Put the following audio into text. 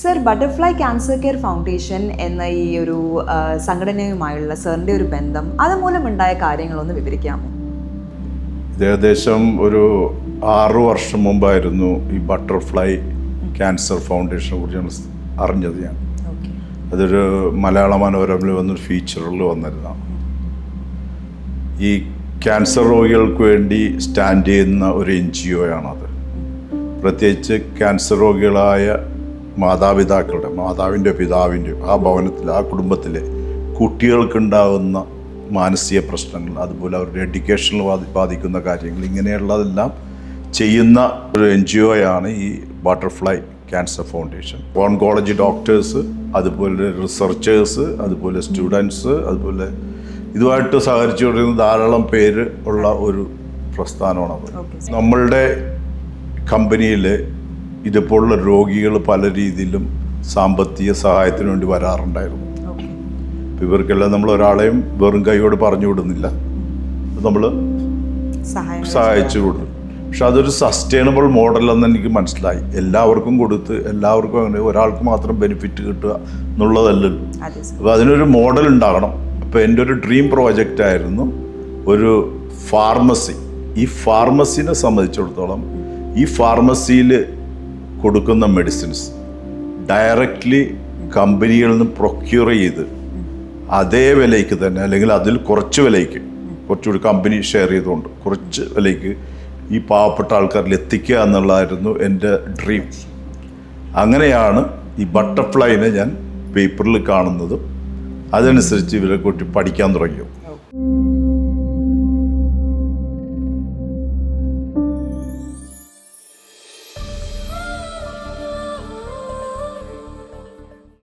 Sir butterfly cancer care foundation എന്ന ഈ ഒരു സംഘടനയുമായുള്ള സാറിന്റെ ഒരു ബന്ധം അതുമൂലം ഉണ്ടായ കാര്യങ്ങളൊന്ന് വിവരിക്കാമോ? ഇത് ഏകദേശം ഒരു ആറു വർഷം മുമ്പായിരുന്നു ഈ ബട്ടർഫ്ലൈ ക്യാൻസർ ഫൗണ്ടേഷനെ കുറിച്ച് ഞാൻ അറിഞ്ഞത് ഞാൻ. അതൊരു മലയാള മനോരമയിൽ വന്നൊരു ഫീച്ചറിൽ വന്നിരുന്നതാണ് ഈ ക്യാൻസർ രോഗികൾക്ക് വേണ്ടി സ്റ്റാൻഡ് ചെയ്യുന്ന ഒരു എൻ ജി ഒ ആണത് പ്രത്യേകിച്ച് ക്യാൻസർ രോഗികളായ മാതാപിതാക്കളുടെ മാതാവിന്റെ പിതാവിന്റെ ആ ഭവനത്തിൽ ആ കുടുംബത്തിലെ കുട്ടികൾക്കുണ്ടാകുന്ന മാനസിക പ്രശ്നങ്ങൾ അതുപോലെ അവരുടെ എഡ്യൂക്കേഷനിൽ ബാധി ബാധിക്കുന്ന കാര്യങ്ങൾ ഇങ്ങനെയുള്ളതെല്ലാം ചെയ്യുന്ന ഒരു എൻ ജി ഒ ആണ് ഈ butterfly cancer foundation oncology doctors അതുപോലെ റിസർച്ചേഴ്സ് അതുപോലെ സ്റ്റുഡൻസ് അതുപോലെ ഇതുമായിട്ട് സഹകരിച്ചു കൊണ്ടിരുന്ന ധാരാളം പേര് ഉള്ള ഒരു പ്രസ്ഥാനമാണ് അത്. നമ്മളുടെ കമ്പനിയിൽ ഇതുപോലുള്ള രോഗികൾ പല രീതിയിലും സാമ്പത്തിക സഹായത്തിന് വേണ്ടി വരാറുണ്ടായിരുന്നു. ഇവർക്കെല്ലാം നമ്മൾ ഒരാളെയും വെറും കൈയോട് പറഞ്ഞു വിടുന്നില്ല. നമ്മൾ സഹായിച്ചു കൊടുക്കും. പക്ഷെ അതൊരു സസ്റ്റൈനബിൾ മോഡലെന്ന് എനിക്ക് മനസ്സിലായി. എല്ലാവർക്കും കൊടുത്ത് എല്ലാവർക്കും അങ്ങനെ ഒരാൾക്ക് മാത്രം ബെനിഫിറ്റ് കിട്ടുക എന്നുള്ളതല്ലല്ലോ. അപ്പോൾ അതിനൊരു മോഡൽ ഉണ്ടാകണം. അപ്പോൾ എന്റെ ഒരു ഡ്രീം പ്രോജക്റ്റ് ആയിരുന്നു ഒരു ഫാർമസി ഈ ഫാർമസിനെ സംബന്ധിച്ചിടത്തോളം ഈ ഫാർമസിയിൽ കൊടുക്കുന്ന മെഡിസിൻസ് ഡയറക്റ്റ്ലി കമ്പനികളിൽ നിന്ന് പ്രൊക്യൂർ ചെയ്ത് അതേ വിലയ്ക്ക് തന്നെ അല്ലെങ്കിൽ അതിൽ കുറച്ച് വിലയ്ക്ക് കുറച്ചുകൂടി കമ്പനി ഷെയർ ചെയ്തുകൊണ്ട് കുറച്ച് വിലയ്ക്ക് ഈ പാവപ്പെട്ട ആൾക്കാരിൽ എത്തിക്കുക എന്നുള്ളതായിരുന്നു എന്റെ ഡ്രീം അങ്ങനെയാണ് ഈ ബട്ടർഫ്ലൈനെ ഞാൻ പേപ്പറിൽ കാണുന്നതും അതനുസരിച്ച് ഇവരെ കൂട്ടി പഠിക്കാൻ തുടങ്ങിയത്.